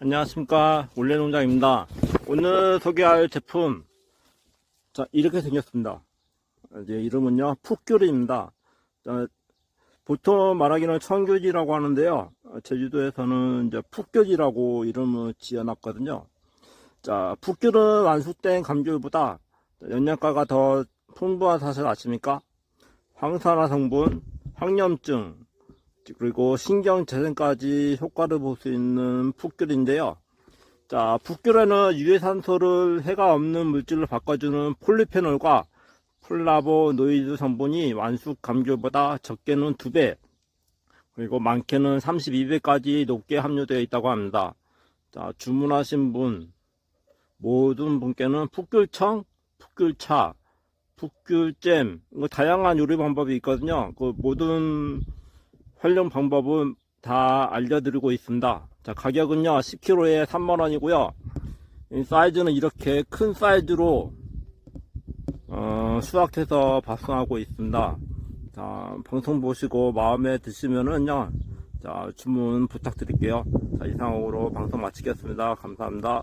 안녕하십니까. 올레농장입니다. 오늘 소개할 제품 자 이렇게 생겼습니다. 이제 이름은요 풋귤입니다. 자, 보통 말하기는 청귤이라고 하는데요. 제주도에서는 이제 풋귤이라고 이름을 지어놨거든요. 자 풋귤은 완숙된 감귤보다 영양가가 더 풍부한 사실 아십니까? 황산화 성분 항염증 그리고 신경 재생까지 효과를 볼 수 있는 풋귤인데요. 자, 풋귤에는 유해산소를 해가 없는 물질로 바꿔주는 폴리페놀과 플라보노이드 성분이 완숙 감귤보다 적게는 2배, 그리고 많게는 32배까지 높게 함유되어 있다고 합니다. 자, 주문하신 분, 모든 분께는 풋귤청, 풋귤차, 풋귤잼, 뭐 다양한 요리 방법이 있거든요. 그 모든 활용 방법은 다 알려드리고 있습니다. 자, 가격은요, 10kg에 3만원이고요. 사이즈는 이렇게 큰 사이즈로, 어, 수확해서 발송하고 있습니다. 자, 방송 보시고 마음에 드시면은요, 자, 주문 부탁드릴게요. 자, 이상으로 방송 마치겠습니다. 감사합니다.